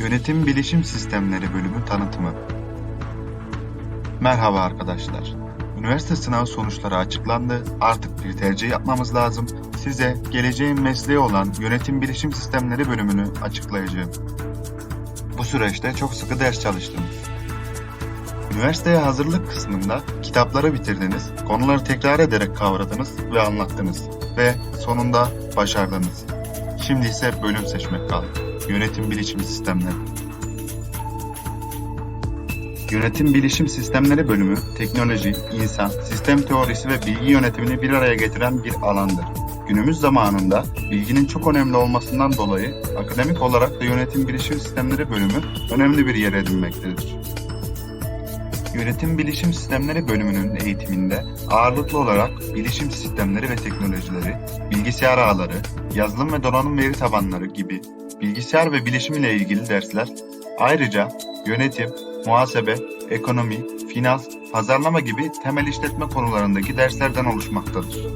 Yönetim Bilişim Sistemleri bölümü tanıtımı. Merhaba arkadaşlar. Üniversite sınav sonuçları açıklandı. Artık bir tercih yapmamız lazım. Size geleceğin mesleği olan Yönetim Bilişim Sistemleri bölümünü açıklayacağım. Bu süreçte çok sıkı ders çalıştım. Üniversiteye hazırlık kısmında kitapları bitirdiniz, konuları tekrar ederek kavradınız ve anlattınız ve sonunda başardınız. Şimdi ise bölüm seçmek kaldı. Yönetim Bilişim Sistemleri. Yönetim Bilişim Sistemleri bölümü, teknoloji, insan, sistem teorisi ve bilgi yönetimini bir araya getiren bir alandır. Günümüz zamanında bilginin çok önemli olmasından dolayı akademik olarak da Yönetim Bilişim Sistemleri bölümü önemli bir yer edinmektedir. Yönetim Bilişim Sistemleri bölümünün eğitiminde ağırlıklı olarak bilişim sistemleri ve teknolojileri, bilgisayar ağları, yazılım ve donanım veri tabanları gibi bilgisayar ve bilişim ile ilgili dersler, ayrıca yönetim, muhasebe, ekonomi, finans, pazarlama gibi temel işletme konularındaki derslerden oluşmaktadır.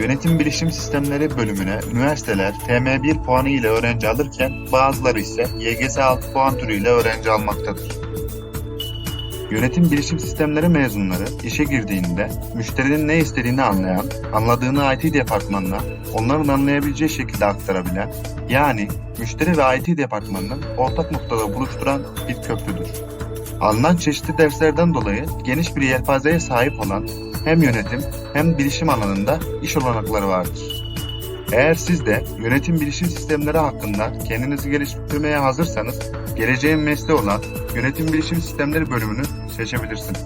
Yönetim Bilişim Sistemleri bölümüne üniversiteler TM1 puanı ile öğrenci alırken bazıları ise YGS 6 puan türüyle öğrenci almaktadır. Yönetim bilişim sistemleri mezunları işe girdiğinde müşterinin ne istediğini anlayan, anladığını IT departmanına onların anlayabileceği şekilde aktarabilen, yani müşteri ve IT departmanının ortak noktada buluşturan bir köprüdür. Alınan çeşitli derslerden dolayı geniş bir yelpazeye sahip olan hem yönetim hem bilişim alanında iş olanakları vardır. Eğer siz de yönetim bilişim sistemleri hakkında kendinizi geliştirmeye hazırsanız geleceğin mesleği olan yönetim bilişim sistemleri bölümünü seçebilirsiniz.